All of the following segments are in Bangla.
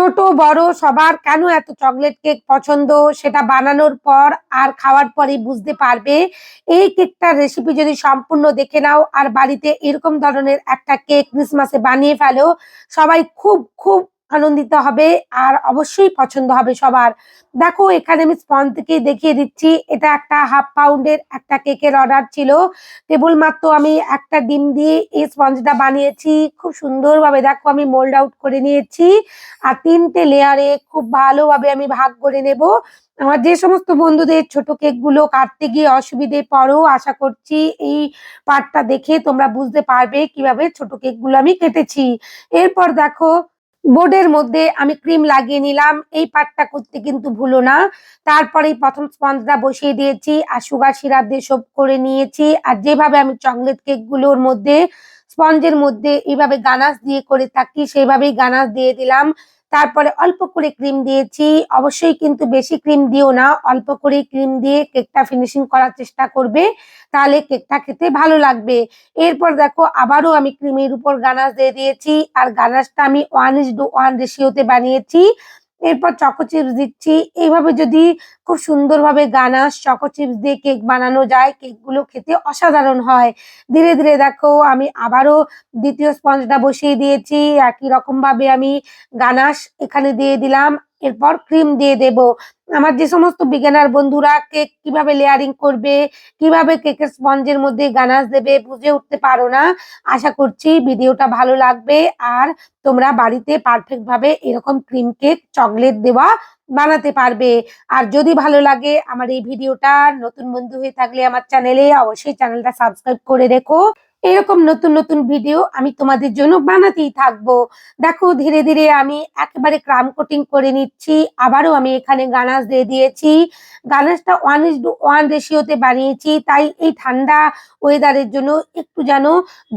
ছোট, বড়, সবার কেন এত চকলেট কেক পছন্দ? সেটা বানানোর পর আর খাওয়ার পরে বুঝতে পারবে। এই কেকটার রেসিপি যদি সম্পূর্ণ দেখে নাও আর বাড়িতে এরকম ধরনের একটা কেক ক্রিসমাসে বানিয়ে ফেলো, সবাই খুব খুব আনন্দিত হবে আর অবশ্যই পছন্দ হবে সবার। দেখো, এখানে আমি স্পঞ্জ থেকে দেখিয়ে দিচ্ছি। এটা একটা হাফ পাউন্ডের একটা কেকের অর্ডার ছিল। টেবিল মাত্র আমি একটা ডিম দিয়ে এই স্পঞ্জটা বানিয়েছি। খুব সুন্দরভাবে দেখো, আমি মোল্ড আউট করে নিয়েছি। আর তিনটে লেয়ারে খুব ভালোভাবে আমি ভাগ করে নেব। আমার যে সমস্ত বন্ধুদের ছোট কেকগুলো কাটতে গিয়ে অসুবিধে পড়ো, আশা করছি এই পার্টটা দেখে তোমরা বুঝতে পারবে কীভাবে ছোট কেকগুলো আমি কেটেছি। এরপর দেখো বোর্ডের মধ্যে আমি ক্রিম লাগিয়ে নিলাম। এই পার্টটা করতে কিন্তু ভুলো না। তারপরেই প্রথম স্পঞ্জটা বসিয়ে দিয়েছি আর সুগার সিরাপ দিয়ে সব করে নিয়েছি। আর যেভাবে আমি চকলেট কেকগুলোর মধ্যে স্পঞ্জের মধ্যে এইভাবে গানাস দিয়ে করে থাকি সেইভাবেই গানাস দিয়ে দিলাম। তারপরে অল্প করে ক্রিম দিয়েছি। অবশ্যই কিন্তু বেশি ক্রিম দিও না। অল্প করে ক্রিম দিয়ে কেকটা ফিনিশিং করার চেষ্টা করবে, তাহলে কেকটা খেতে ভালো লাগবে। এরপর দেখো, আবারও আমি ক্রিমের উপর গানাশ দিয়ে দিয়েছি। আর গানাশটা আমি ওয়ান ইস ডু ওয়ান রেশিওতে বানিয়েছি। এরপর চকো চিপস দিচ্ছি। এইভাবে যদি খুব সুন্দরভাবে গানাস চকো চিপস দিয়ে কেক বানানো যায় কেকগুলো খেতে অসাধারণ হয়। ধীরে ধীরে দেখো, আমি আবারও দ্বিতীয় স্পঞ্জটা বসিয়ে দিয়েছি। একই রকম ভাবে আমি গানাস এখানে দিয়ে দিলাম। এরপর ক্রিম দিয়ে দেব। আমার যে সমস্ত বিজ্ঞানার বন্ধুরা কেক কীভাবে লেয়ারিং করবে, কীভাবে কেকের স্পঞ্জের মধ্যে গানাশ দেবে বুঝে উঠতে পারো না। আশা করছি ভিডিওটা ভালো লাগবে। আর তোমরা বাড়িতে পারফেক্ট ভাবে এরকম ক্রিম কেক চকলেট দেওয়া বানাতে পারবে। আর যদি ভালো লাগে আমার এই ভিডিওটা, নতুন বন্ধু হয়ে থাকলে আমার চ্যানেলে অবশ্যই চ্যানেলটা সাবস্ক্রাইব করে রেখো। এরকম নতুন নতুন ভিডিও আমি তোমাদের জন্য বানাতেই থাকব। দেখো, ধীরে ধীরে আমি একেবারে ক্রাম কোটিং করে নিচ্ছি, আবারও আমি এখানে গানাস দিয়ে দিয়েছি। গানাসটা ওয়ান ইস ওয়ান রেশিওতে বানিয়েছি, তাই এই ঠান্ডা ওয়েদারের জন্য একটু যেন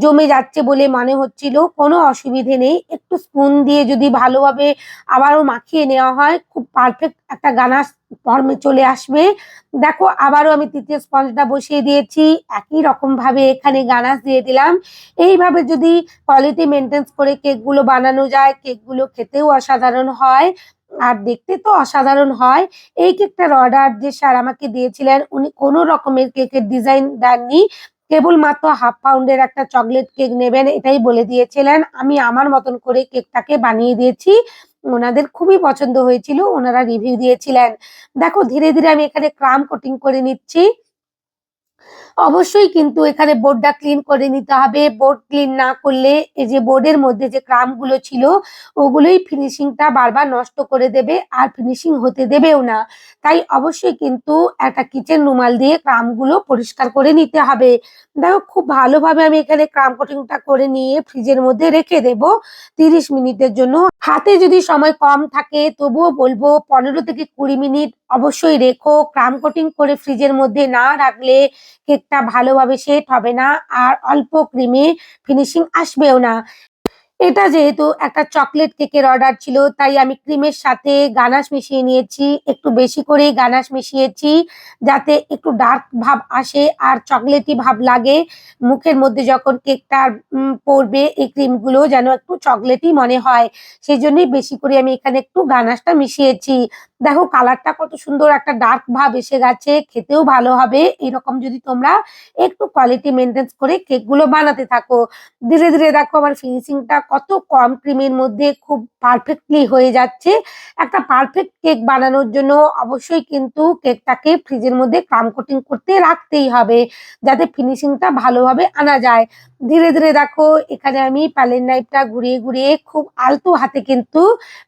জমে যাচ্ছে বলে মনে হচ্ছিল। কোনো অসুবিধে নেই, একটু স্পুন দিয়ে যদি ভালোভাবে আবারও মাখিয়ে নেওয়া হয়, খুব পারফেক্ট একটা গানাস ফর্মে চলে আসবে। দেখো, আবারও আমি তৃতীয় স্পঞ্জটা বসিয়ে দিয়েছি। একই রকম ভাবে এখানে গানাস দিয়ে দিলাম। এইভাবে যদি কোয়ালিটি মেনটেন্স করে কেকগুলো বানানো যায়, কেকগুলো খেতেও অসাধারণ হয়। আর দেখতে তো অসাধারণ হয়। এই কেকটার অর্ডার যে স্যার আমাকে দিয়েছিলেন, উনি কোনো রকমের কেকের ডিজাইন দেননি। কেবলমাত্র হাফ পাউন্ডের একটা চকলেট কেক নেবেন, এটাই বলে দিয়েছিলেন। আমি আমার মতন করে কেকটাকে বানিয়ে দিয়েছি। ওনাদের খুবই পছন্দ হয়েছিল, ওনারা রিভিউ দিয়েছিলেন। দেখো, ধীরে ধীরে আমি এখানে ক্রাম কোটিং করে নিচ্ছি। অবশ্যই কিন্তু এখানে বোর্ডটা ক্লিন করে নিতে হবে। বোর্ড ক্লিন না করলে এই যে বোর্ডের মধ্যে যে ক্রামগুলো ছিল, ওগুলোই ফিনিশিংটা বারবার নষ্ট করে দেবে আর ফিনিশিং হতে দেবেও না। তাই অবশ্যই কিন্তু একটা কিচেন রুমাল দিয়ে ক্রামগুলো পরিষ্কার করে নিতে হবে। দেখো, খুব ভালোভাবে আমি এখানে ক্রাম কোটিংটা করে নিয়ে ফ্রিজের মধ্যে রেখে দেব। তিরিশ মিনিটের জন্য। হাতে যদি সময় কম থাকে, তবুও বলব পনেরো থেকে কুড়ি মিনিট অবশ্যই রেখো, ক্রাম কোটিং করে ফ্রিজের মধ্যে না রাখলে কেকটা ভালোভাবে সেট হবে না, আর অল্প ক্রিমে ফিনিশিং আসবেও না। এটা যেহেতু একটা চকলেট কেকের অর্ডার ছিল, তাই আমি ক্রিমের সাথে গানাশ মিশিয়ে নিয়েছি, একটু বেশি করেই গানাশ মিশিয়েছি, যাতে একটু ডার্ক ভাব আসে আর চকলেটি ভাব লাগে। মুখের মধ্যে যখন কেকটা পড়বে, এই ক্রিমগুলো যেন একটু চকলেটই মনে হয়। সেই জন্যই বেশি করে আমি এখানে একটু গানাশটা মিশিয়েছি। দেখো কালারটা কত সুন্দর একটা ডার্ক ভাব এসে গেছে, খেতেও ভালো হবে। এরকম যদি তোমরা একটু কোয়ালিটি মেনটেন্স করে কেকগুলো বানাতে থাকো। ধীরে ধীরে দেখো আমার ফিনিশিংটা কত কম ক্রিমের মধ্যে খুব পারফেক্টলি হয়ে যাচ্ছে। একটা পারফেক্ট কেক বানানোর জন্য অবশ্যই কিন্তু কেকটাকে ফ্রিজের মধ্যে ক্রাম কোটিং করতে রাখতেই হবে, যাতে ফিনিশিংটা ভালোভাবে আনা যায়। ধীরে ধীরে দেখো, এখানে আমি প্যালেন নাইফটা ঘুরিয়ে ঘুরিয়ে খুব আলতো হাতে কিন্তু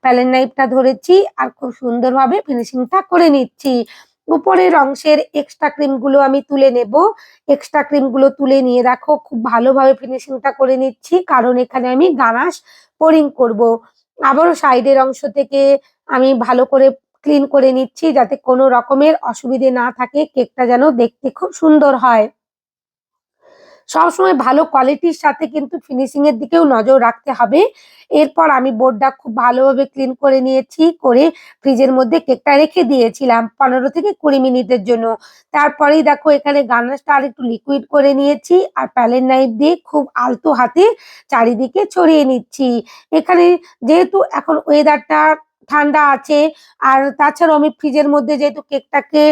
প্যালেন নাইফটা ধরেছি আর খুব সুন্দরভাবে ফিনিশিংটা করে নিচ্ছি। উপরের অংশের এক্সট্রা ক্রিমগুলো আমি তুলে নেব। এক্সট্রা ক্রিমগুলো তুলে নিয়ে রাখো খুব ভালোভাবে ফিনিশিংটা করে নিচ্ছি, কারণ এখানে আমি গানাশ পোরিং করব। আবারও সাইডের অংশ থেকে আমি ভালো করে ক্লিন করে নিচ্ছি, যাতে কোনো রকমের অসুবিধে না থাকে কেকটা যেন দেখতে খুব সুন্দর হয়। সবসময় ভালো কোয়ালিটির সাথে কিন্তু ফিনিশিং এর দিকেও নজর রাখতে হবে। এরপর আমি বোর্ডটা খুব ভালোভাবে ক্লিন করে নিয়েছি, করে ফ্রিজের মধ্যে কেকটা রেখে দিয়েছিলাম পনেরো থেকে কুড়ি মিনিটের জন্য। তারপরেই দেখো এখানে গানাশটা আর একটু লিকুইড করে নিয়েছি আর প্যালেন নাইফ দিয়ে খুব আলতো হাতে চারিদিকে ছড়িয়ে নিচ্ছি। এখানে যেহেতু এখন ওয়েদারটা ঠান্ডা আছে। আর তাছাড়াও আমি ফ্রিজের মধ্যে যেহেতু কেকটাকে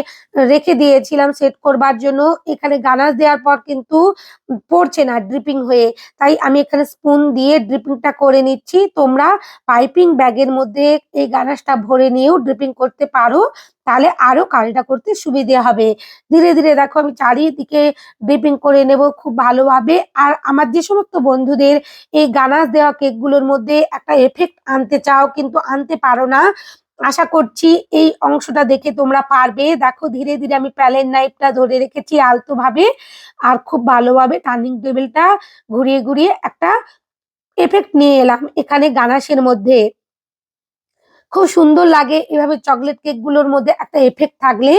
রেখে দিয়েছিলাম সেট করবার জন্য, এখানে গানাস দেওয়ার পর কিন্তু পড়ছে না ড্রিপিং হয়ে। তাই আমি এখানে স্পুন দিয়ে ড্রিপিংটা করে নিচ্ছি। তোমরা পাইপিং ব্যাগের মধ্যে এই গানাসটা ভরে নিয়েও ড্রিপিং করতে পারো। তাহলে আরও কাজটা করতে সুবিধে হবে। ধীরে ধীরে দেখো আমি চারিদিকে ড্রিপিং করে নেব খুব ভালোভাবে। আর আমার যে সমস্ত বন্ধুদের এই গানাশ দেওয়া কেকগুলোর মধ্যে একটা এফেক্ট আনতে চাও কিন্তু আনতে পারো না, আশা করছি এই অংশটা দেখে তোমরা পারবে। দেখো ধীরে ধীরে আমি প্যালেন নাইফটা ধরে রেখেছি আলতো ভাবে আর খুব ভালোভাবে টার্নিং টেবিলটা ঘুরিয়ে ঘুরিয়ে একটা এফেক্ট নিয়ে এলাম এখানে গানাশের মধ্যে। খুব সুন্দর লাগে। এভাবে চকলেট কেকগুলোর মধ্যে একটা এফেক্ট থাকলে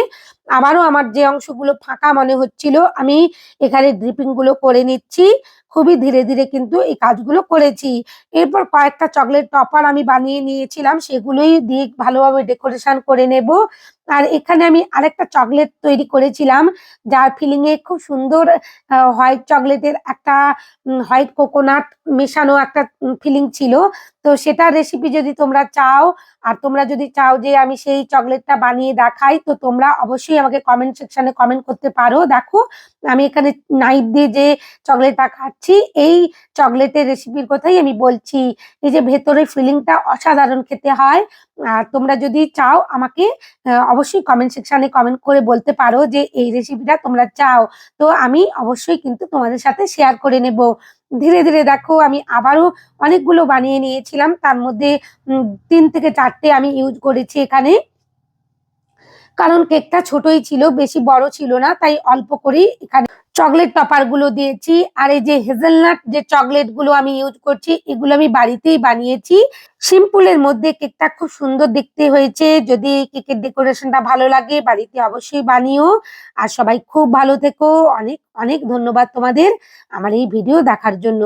আবারও আমার যে অংশগুলো ফাঁকা মনে হচ্ছিল, আমি এখানে ড্রিপিংগুলো করে নিচ্ছি। খুবই ধীরে ধীরে কিন্তু এই কাজগুলো করেছি। এরপর কয়েকটা চকলেট টপার আমি বানিয়ে নিয়েছিলাম, সেগুলোই দিয়ে ভালোভাবে ডেকোরেশন করে নেব। আর এখানে আমি আরেকটা চকলেট তৈরি করেছিলাম, যার ফিলিং এ খুব সুন্দর হোয়াইট চকলেটের একটা হোয়াইট কোকোনাট মেশানো একটা ফিলিং ছিল। তো সেটার রেসিপি যদি তোমরা চাও, আর তোমরা যদি চাও যে আমি সেই চকলেটটা বানিয়ে দেখাই, তো তোমরা অবশ্যই আমাকে কমেন্ট সেকশনে কমেন্ট করতে পারো। দেখো, আমি এখানে নাইফ দিয়ে যে চকলেটটা খাচ্ছি, এই চকলেটের রেসিপির কথাই আমি বলছি। এই যে ভেতরের ফিলিংটা অসাধারণ খেতে হয়। আর তোমরা যদি চাও আমাকে অবশ্যই কমেন্ট সেকশনে কমেন্ট করে বলতে পারো যে এই রেসিপিটা তোমরা চাও। তো আমি অবশ্যই কিন্তু তোমাদের সাথে শেয়ার করে নেব। ধীরে ধীরে দেখো, আমি আবারও অনেকগুলো বানিয়ে নিয়েছিলাম। তার মধ্যে তিন থেকে চারটে আমি ইউজ করেছি এখানে। কারণ কেকটা ছোটই ছিল, বেশি বড় ছিল না, তাই অল্প করেই এখানে চকলেট টপারগুলো দিয়েছি। আর এই যে হেজেলনাট যে চকলেটগুলো আমি ইউজ করছি, এগুলো আমি বাড়িতেই বানিয়েছি। সিম্পলের মধ্যে কেকটা খুব সুন্দর দেখতে হয়েছে। যদি কেকের ডেকোরেশনটা ভালো লাগে, বাড়িতে অবশ্যই বানিও। আর সবাই খুব ভালো থেকো। অনেক অনেক ধন্যবাদ তোমাদের আমার এই ভিডিও দেখার জন্য।